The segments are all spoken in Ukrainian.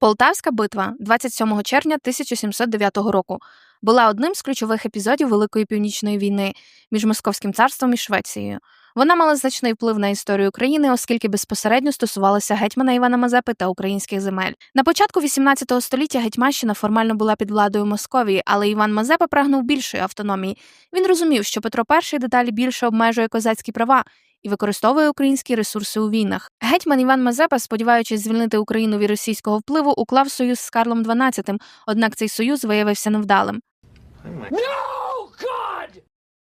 Полтавська битва 27 червня 1709 року була одним з ключових епізодів Великої північної війни між Московським царством і Швецією. Вона мала значний вплив на історію України, оскільки безпосередньо стосувалася гетьмана Івана Мазепи та українських земель. На початку XVIII століття Гетьманщина формально була під владою Московії, але Іван Мазепа прагнув більшої автономії. Він розумів, що Петро І дедалі більше обмежує козацькі права і використовує українські ресурси у війнах. Гетьман Іван Мазепа, сподіваючись звільнити Україну від російського впливу, уклав союз з Карлом XII, однак цей союз виявився невдалим.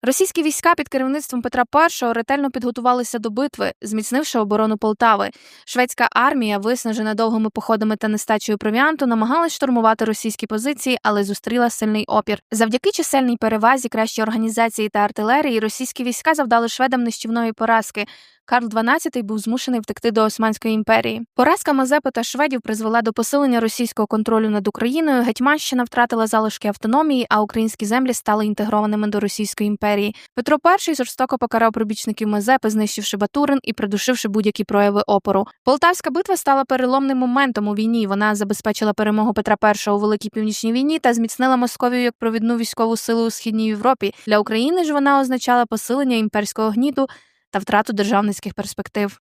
Російські війська під керівництвом Петра І ретельно підготувалися до битви, зміцнивши оборону Полтави. Шведська армія, виснажена довгими походами та нестачею провіанту, намагалась штурмувати російські позиції, але зустріла сильний опір. Завдяки чисельній перевазі, кращій організації та артилерії, російські війська завдали шведам нищівної поразки. Карл XII був змушений втекти до Османської імперії. Поразка Мазепи та шведів призвела до посилення російського контролю над Україною. Гетьманщина втратила залишки автономії, а українські землі стали інтегрованими до Російської імперії. Петро І жорстоко покарав прибічників Мазепи, знищивши Батурин і придушивши будь-які прояви опору. Полтавська битва стала переломним моментом у війні. Вона забезпечила перемогу Петра І у Великій Північній війні та зміцнила Московію як провідну військову силу у східній Європі. Для України ж вона означала посилення імперського гніту та втрату державницьких перспектив.